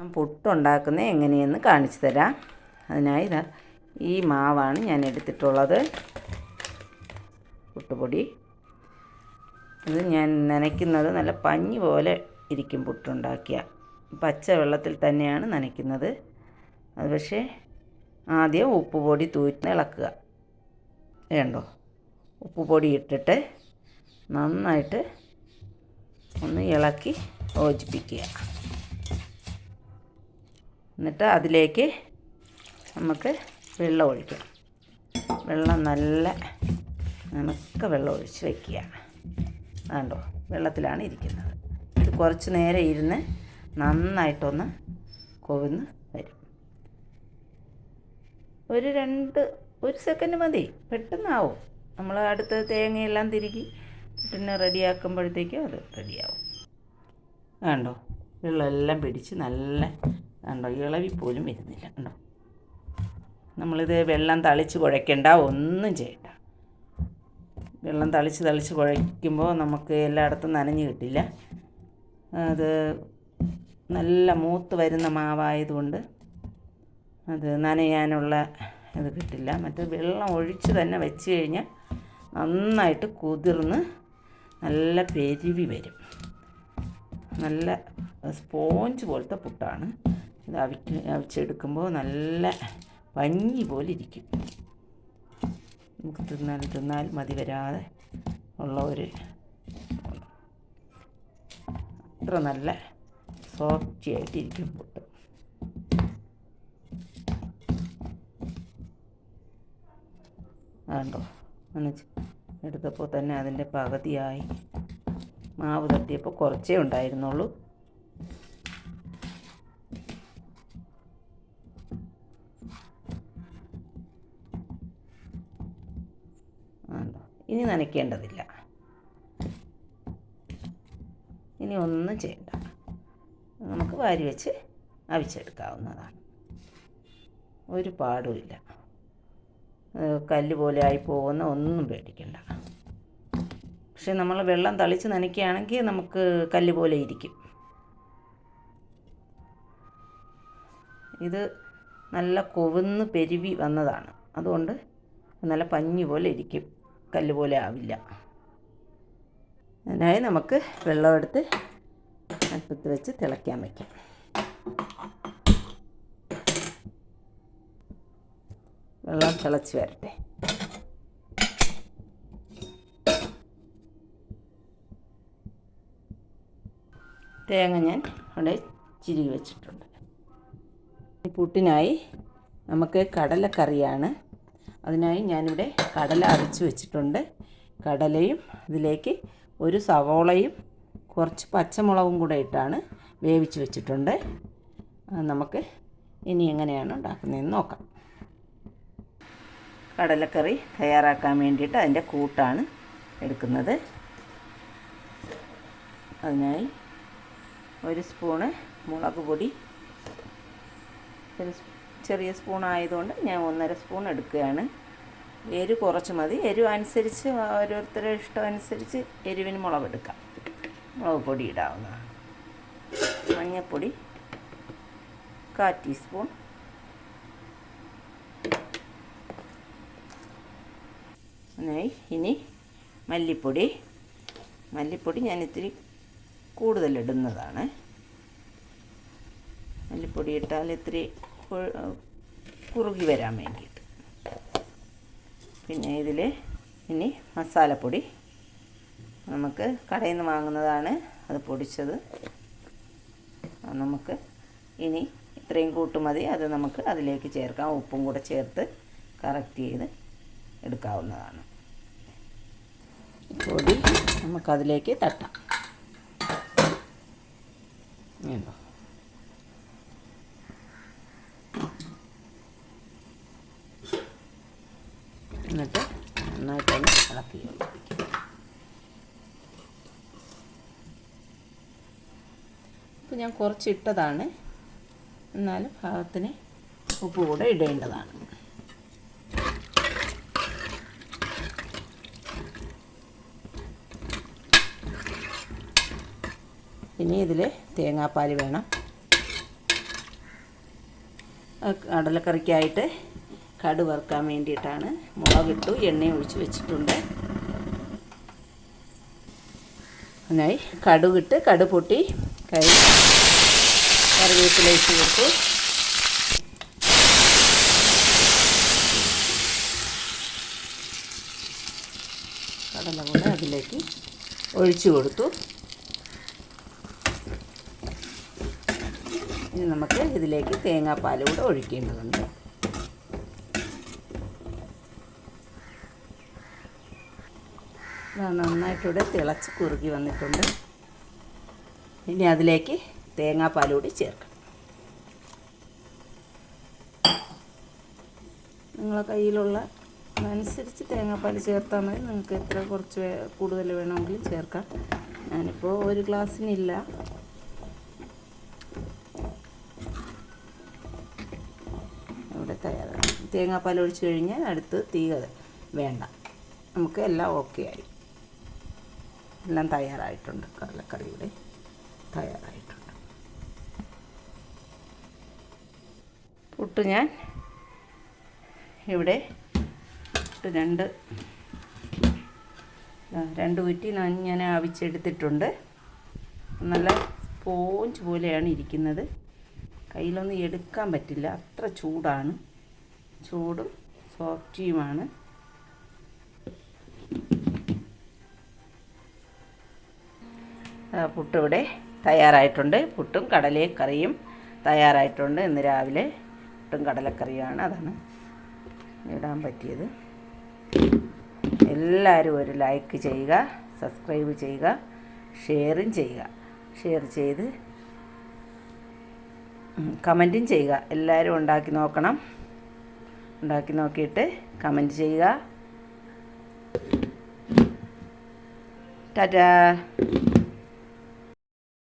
ഞാൻ പുട്ടുണ്ടാക്കുന്നത് എങ്ങനെയെന്ന് കാണിച്ചു തരാം. അതിനായി ഈ മാവാണ് ഞാൻ എടുത്തിട്ടുള്ളത്. പുട്ടുപൊടി. ഇത് ഞാൻ നനയ്ക്കുന്നത് നല്ല പഞ്ഞി പോലെ ഇരിക്കും പുട്ടുണ്ടാക്കിയ. പച്ച വെള്ളത്തിൽ തന്നെയാണ് നനയ്ക്കുന്നത്. അത് പക്ഷേ ആദ്യം ഉപ്പുപൊടി തൂറ്റി ഇളക്കുക. വേണ്ടോ ഉപ്പുപൊടി ഇട്ടിട്ട് നന്നായിട്ട് ഒന്ന് ഇളക്കി യോജിപ്പിക്കുക. എന്നിട്ട് അതിലേക്ക് നമുക്ക് വെള്ളം ഒഴിക്കാം. വെള്ളം നല്ല നനക്ക വെള്ളം ഒഴിച്ച് വയ്ക്കുക കണ്ടോ? വെള്ളത്തിലാണ് ഇരിക്കുന്നത്. ഇത് കുറച്ച് നേരം ഇരുന്ന് നന്നായിട്ടൊന്ന് കൊവിന്ന് വരും. ഒരു രണ്ട് ഒരു സെക്കൻഡ് മതി. പെട്ടെന്നാവും. നമ്മൾ അടുത്ത് തേങ്ങയെല്ലാം തിരുകി പിന്നെ റെഡിയാക്കുമ്പോഴത്തേക്കും അത് റെഡിയാവും കണ്ടോ? വെള്ളമെല്ലാം പിടിച്ച് നല്ല കണ്ടോ ഇളവി പോലും വരുന്നില്ല കണ്ടോ. നമ്മളിത് വെള്ളം തളിച്ച് കുഴയ്ക്കേണ്ട ഒന്നും ചെയ്യണ്ട. വെള്ളം തളിച്ച് തളിച്ച് കുഴയ്ക്കുമ്പോൾ നമുക്ക് എല്ലായിടത്തും നനഞ്ഞ് കിട്ടില്ല. അത് നല്ല മൂത്ത് വരുന്ന മാവായതുകൊണ്ട് അത് നനയാനുള്ള ഇത് കിട്ടില്ല. മറ്റേ വെള്ളം ഒഴിച്ച് തന്നെ വെച്ച് കഴിഞ്ഞാൽ നന്നായിട്ട് കുതിർന്ന് നല്ല പെരുവി വരും. നല്ല സ്പോഞ്ച് പോലത്തെ പുട്ടാണ്. ഇത് അവിക്ക് അവിച്ചെടുക്കുമ്പോൾ നല്ല പഞ്ഞി പോലെ ഇരിക്കും. നമുക്ക് തിന്നാൽ തിന്നാൽ മതി വരാതെ ഉള്ള ഒരു അത്ര നല്ല സോഫ്റ്റി ആയിട്ടിരിക്കും പുട്ട് അതുണ്ടോ നനച്ച് എടുത്തപ്പോൾ തന്നെ അതിന്റെ പകുതിയായി. മാവ് തട്ടിയപ്പോൾ കുറച്ചേ ഉണ്ടായിരുന്നുള്ളൂ ആണ്ടോ ഇനി നനയ്ക്കേണ്ടതില്ല. ഇനി ഒന്നും ചെയ്യണ്ട. നമുക്ക് വാരി വെച്ച് അവിച്ചെടുക്കാവുന്നതാണ്. ഒരു പാടുമില്ല കല്ല് പോലെ ആയി പോകുന്ന ഒന്നും പേടിക്കണ്ട. പക്ഷെ നമ്മൾ വെള്ളം തളിച്ച് നനയ്ക്കുകയാണെങ്കിൽ നമുക്ക് കല്ല് പോലെ ഇരിക്കും. ഇത് നല്ല കൊവുന്ന് പെരുവി വന്നതാണ്. അതുകൊണ്ട് നല്ല പഞ്ഞി പോലെ ഇരിക്കും. കല്ല് പോലെ ആവില്ല. അതിനായി നമുക്ക് വെള്ളം വെള്ളമെടുത്ത് അടുപ്പത്ത് വെച്ച് തിളയ്ക്കാൻ വയ്ക്കാം വെള്ളം തിളച്ച് വരട്ടെ. തേങ്ങ ഞാൻ അവിടെ ചിരി വെച്ചിട്ടുണ്ട്. പുട്ടിനായി നമുക്ക് കടലക്കറിയാണ് അതിനായി ഞാനിവിടെ കടല അരച്ച് വെച്ചിട്ടുണ്ട്. കടലയും ഇതിലേക്ക് ഒരു സവോളയും കുറച്ച് പച്ചമുളകും കൂടെ ഇട്ടാണ് വേവിച്ച് വെച്ചിട്ടുണ്ട്. നമുക്ക് ഇനി എങ്ങനെയാണ് ഉണ്ടാക്കുന്നതെന്ന് നോക്കാം. കടലക്കറി തയ്യാറാക്കാൻ വേണ്ടിയിട്ട് അതിന്റെ കൂട്ടാണ് എടുക്കുന്നത്. അതിനായി ഒരു സ്പൂണ് മുളക് പൊടി ഒരു ചെറിയ സ്പൂൺ ആയതുകൊണ്ട് ഞാൻ ഒന്നര സ്പൂൺ എടുക്കുകയാണ്. എരിവ് കുറച്ച് മതി. എരിവ് അനുസരിച്ച് ഓരോരുത്തരുടെ ഇഷ്ടം അനുസരിച്ച് എരിവിന് മുളക് എടുക്കാം. മുളക് പൊടി ഇടാവുന്നതാണ്. മഞ്ഞൾപ്പൊടി കാ ടീസ്പൂൺ. ഇനി മല്ലിപ്പൊടി. മല്ലിപ്പൊടി ഞാൻ ഇത്തിരി കൂടുതൽ ഇടുന്നതാണ്. മല്ലിപ്പൊടി ഇട്ടാൽ ഇത്തിരി കുറുകി വരാൻ വേണ്ടിയിട്ട്. പിന്നെ ഇതിൽ ഇനി മസാലപ്പൊടി നമുക്ക് കടയിൽ നിന്ന് വാങ്ങുന്നതാണ് അത് പൊടിച്ചത്. നമുക്ക് ഇനി ഇത്രയും കൂട്ടുമതി അത് നമുക്ക് അതിലേക്ക് ചേർക്കാം. ഉപ്പും കൂടെ ചേർത്ത് കറക്റ്റ് ചെയ്ത് എടുക്കാവുന്നതാണ്. പൊടി നമുക്കതിലേക്ക് തട്ടാം. ഉണ്ടോ എന്നിട്ട് ഇളക്കി യോജിപ്പിക്കും ഇപ്പോൾ ഞാൻ കുറച്ച് ഇട്ടതാണ് എന്നാലും ഭാഗത്തിന് ഉപ്പ് കൂടെ ഇടേണ്ടതാണ്. ഇനി ഇതിൽ തേങ്ങാപ്പാൽ വേണം. കടലക്കറിക്കായിട്ട് കടു വറുക്കാൻ വേണ്ടിയിട്ടാണ്. മുളകിട്ടു എണ്ണ ഒഴിച്ച് വെച്ചിട്ടുണ്ട്. അതിനായി കടുകിട്ട് കടു പൊട്ടി കൈ കറിവേപ്പിലേക്ക് കൊടുത്തു കടല കൂടെ അതിലേക്ക് ഒഴിച്ചു കൊടുത്തു. ഇനി നമുക്ക് ഇതിലേക്ക് തേങ്ങാപ്പാൽ കൂടെ ഒഴിക്കേണ്ടതുണ്ട്. നന്നായിട്ടിവിടെ തിളച്ച് കുറുകി വന്നിട്ടുണ്ട്. ഇനി അതിലേക്ക് തേങ്ങാപ്പാലൂടി ചേർക്കണം. നിങ്ങളെ കയ്യിലുള്ള അതനുസരിച്ച് തേങ്ങാപ്പാൽ ചേർത്താൽ മതി. നിങ്ങൾക്ക് എത്ര കുറച്ച് കൂടുതൽ വേണമെങ്കിലും ചേർക്കാം. ഞാനിപ്പോൾ ഒരു ഗ്ലാസ്സിനില്ല. ഇവിടെ തയ്യാറാണ്. തേങ്ങാപ്പാൽ ഒഴിച്ച് കഴിഞ്ഞാൽ അടുത്ത് തീ വേണ്ട. നമുക്ക് എല്ലാം ഓക്കെ ആയി. എല്ലാം തയ്യാറായിട്ടുണ്ട്. കടലക്കറിയുടെ തയ്യാറായിട്ടുണ്ട്. പുട്ട് ഞാൻ ഇവിടെ രണ്ട് രണ്ട് കുറ്റി ഞാൻ ആവിച്ചെടുത്തിട്ടുണ്ട്. നല്ല സ്പോഞ്ച് പോലെയാണ് ഇരിക്കുന്നത്. കയ്യിലൊന്നും എടുക്കാൻ പറ്റില്ല. അത്ര ചൂടാണ്. ചൂടും സോഫ്റ്റിയുമാണ്. പുട്ടിവിടെ തയ്യാറായിട്ടുണ്ട്. പുട്ടും കടലക്കറിയും തയ്യാറായിട്ടുണ്ട്. ഇന്ന് രാവിലെ പുട്ടും കടലക്കറിയാണ് അതാണ് ഇടാൻ പറ്റിയത്. എല്ലാവരും ഒരു ലൈക്ക് ചെയ്യുക സബ്സ്ക്രൈബ് ചെയ്യുക ഷെയറും ചെയ്യുക. ഷെയർ ചെയ്ത് കമന്റും ചെയ്യുക. എല്ലാവരും ഉണ്ടാക്കി നോക്കണം. ഉണ്ടാക്കി നോക്കിയിട്ട് കമന്റ് ചെയ്യുക. ടാറ്റാ.